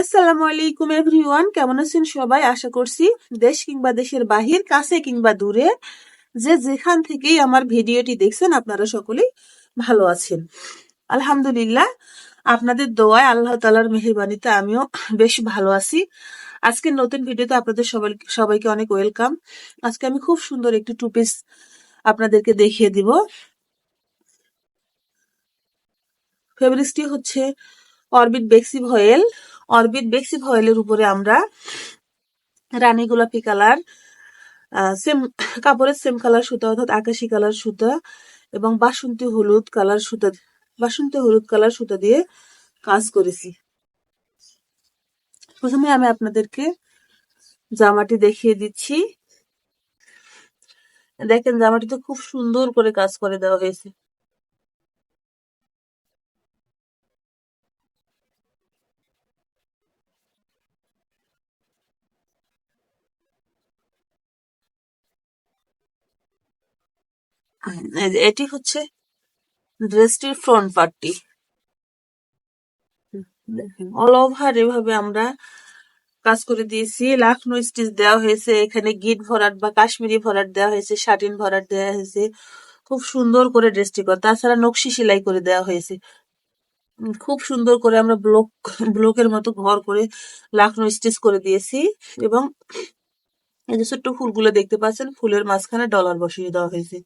আসসালামু আলাইকুম এভরিওয়ান, কেমন আছেন সবাই? আশা করছি দেশ কিংবা দেশের বাহির, কাছে কিংবা দূরে, যে যেখান থেকেই আমার ভিডিওটি দেখছেন, আপনারা সকলেই ভালো আছেন। আলহামদুলিল্লাহ, আপনাদের দোয়ায় আল্লাহ তালার মেহরবানিতে আমিও বেশ ভালো আছি। আজকে নতুন ভিডিওতে আপনাদের সবাই, সবাইকে অনেক ওয়েলকাম। আজকে আমি খুব সুন্দর একটি টু পিস আপনাদেরকে দেখিয়ে দিব। ফেব্রিক্সটি হচ্ছে অরবিট বেক্সি ভয়েল। অরবিট বেক্সি ভয়েলের উপরে আমরা রানী গোলাপি কালার সেম, কাপড়ের সেম কালার সুতা অর্থাৎ আকাশি কালার সুতা এবং বাসন্তী হলুদ কালার সুতা, বাসন্তী হলুদ কালার সুতা দিয়ে কাজ করেছি। প্রথমে আমি আপনাদেরকে জামাটি দেখিয়ে দিচ্ছি। দেখেন জামাটিতে খুব সুন্দর করে কাজ করে দেওয়া হয়েছে। এটি হচ্ছে ড্রেসটির ফ্রন্ট পার্টটি দেখেন অল ওভার এভাবে আমরা কাজ করে দিয়েছি। লাখনো স্টিচ দেওয়া হয়েছে, এখানে গিট ভরাট বা কাশ্মীরি ভরাট দেওয়া হয়েছে শাটিন ভরাট দেওয়া হয়েছে। খুব সুন্দর করে ড্রেসটি করা। তাছাড়া নকশি সেলাই করে দেওয়া হয়েছে। খুব সুন্দর করে আমরা ব্লক ব্লকের মতো ঘর করে লাখনো স্টিচ করে দিয়েছি এবং এই যে ছোট্ট ফুলগুলো দেখতে পাচ্ছেন, ফুলের মাঝখানে ডলার বসিয়ে দেওয়া হয়েছে।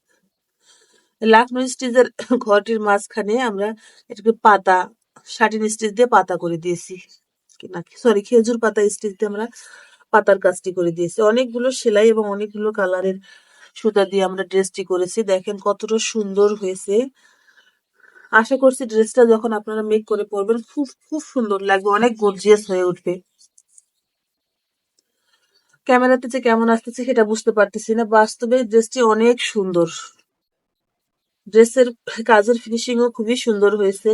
লাখনো স্টিচের ঘরটির মাঝখানে আমরা এটাকে পাতা শাটিন স্টিচ দিয়ে পাতা করে দিয়েছি। সরি খেজুর পাতা স্টিচ দিয়ে আমরা পাতার কাজটি করে দিয়েছি। অনেকগুলো সেলাই এবং অনেকগুলো কালারের সুতা দিয়ে আমরা ড্রেসটি করেছি। দেখেন কতটা সুন্দর হয়েছে। আশা করছি ড্রেসটা যখন আপনারা মেক করে পরবেন, খুব খুব সুন্দর লাগবে, অনেক গর্জিয়াস হয়ে উঠবে। ক্যামেরাতে যে কেমন আসতেছে সেটা বুঝতে পারতেছি না। বাস্তবে ড্রেসটি অনেক সুন্দর। ড্রেসের কাজের ফিনিশিংও খুবই সুন্দর হয়েছে।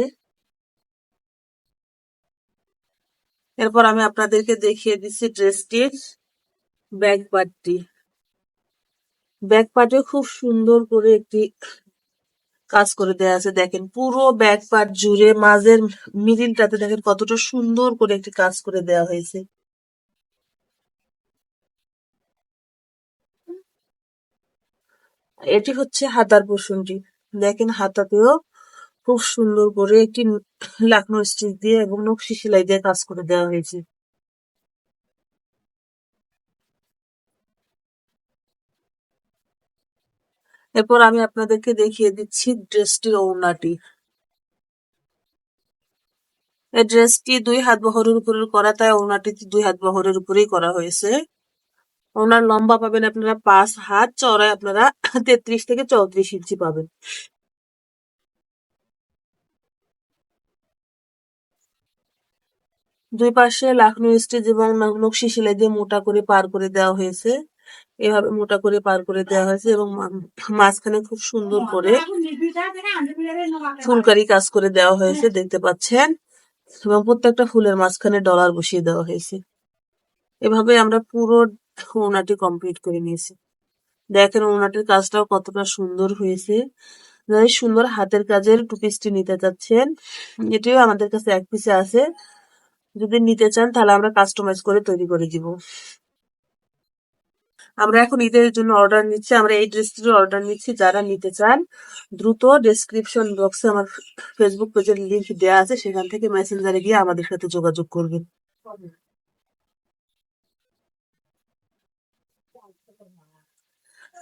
এরপর আমি আপনাদেরকে দেখিয়ে দিচ্ছি ড্রেসটির ব্যাক পার্টটি ব্যাক পার্টে খুব সুন্দর করে একটি কাজ করে দেওয়া আছে। দেখেন, পুরো ব্যাক পার্ট জুড়ে মাঝের মিডিলটাতে দেখেন কতটা সুন্দর করে একটি কাজ করে দেওয়া হয়েছে। এটি হচ্ছে হাতার পোষণটি দেখেন হাতাতেও খুব সুন্দর করে একটি লাকনো স্টিচ দিয়ে এবং নকশি সেলাই দিয়ে কাজ করে দেওয়া হয়েছে। এরপর আমি আপনাদেরকে দেখিয়ে দিচ্ছি ড্রেসটির ওড়নাটি। এই ড্রেসটি দুই হাত বহরের উপরে করা, তাই ওড়নাটি দুই হাত বহরের উপরেই করা হয়েছে। ওনার লম্বা পাবেন আপনারা পাঁচ হাত চড়ায় আপনারা তেত্রিশ থেকে চৌত্রিশ ইঞ্চি পাবেন। দুই পাশে লাখনৌ স্টিচ এবং নকশি সেলাই দিয়ে মোটা করে পার করে দেওয়া হয়েছে। এভাবে মোটা করে পার করে দেওয়া হয়েছে এবং মাঝখানে খুব সুন্দর করে ফুলকারি কাজ করে দেওয়া হয়েছে, দেখতে পাচ্ছেন। এবং প্রত্যেকটা ফুলের মাঝখানে ডলার বসিয়ে দেওয়া হয়েছে। এভাবে আমরা পুরো ওনাটি কমপ্লিট করে নিয়েছি। দেখেন ওনাটির কাজটাও কতটা সুন্দর হয়েছে। যারা সুন্দর হাতের কাজের টু পিসটি নিতে চাচ্ছেন। এটিও আমাদের কাছে এক পিসে আছে। যদি নিতে চান তাহলে আমরা কাস্টমাইজ করে তৈরি করে দিব। আমরা এখন ঈদের জন্য অর্ডার নিচ্ছি। আমরা এই ড্রেসটির অর্ডার নিচ্ছি। যারা নিতে চান দ্রুত ডেসক্রিপশন বক্সে আমার ফেসবুক পেজের লিঙ্ক দেওয়া আছে। সেখান থেকে মেসেঞ্জারে গিয়ে আমাদের সাথে যোগাযোগ করবেন।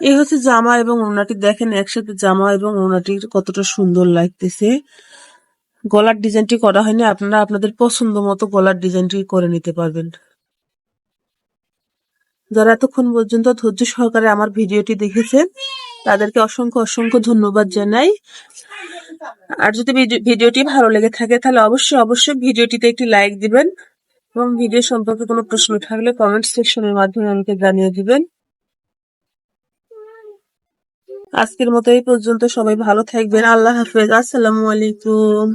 এই হচ্ছে জামা এবং ওনাটি দেখেন একসাথে জামা এবং ওনাটির কতটা সুন্দর লাগতেছে। গলার ডিজাইনটি করা হয়নি। আপনারা আপনাদের পছন্দ মতো গলার ডিজাইনটি করে নিতে পারবেন। যারা এতক্ষণ পর্যন্ত ধৈর্য সহকারে আমার ভিডিওটি দেখেছেন, তাদেরকে অসংখ্য অসংখ্য ধন্যবাদ জানাই। আর যদি ভিডিওটি ভালো লেগে থাকে, তাহলে অবশ্যই অবশ্যই ভিডিওটিতে একটি লাইক দিবেন এবং ভিডিও সম্পর্কে কোনো প্রশ্ন থাকলে কমেন্ট সেকশনের মাধ্যমে আমাকে জানিয়ে দিবেন। আজকের মতো এই পর্যন্ত সবাই ভালো থাকবেন। আল্লাহ হাফেজ। আসসালামু আলাইকুম।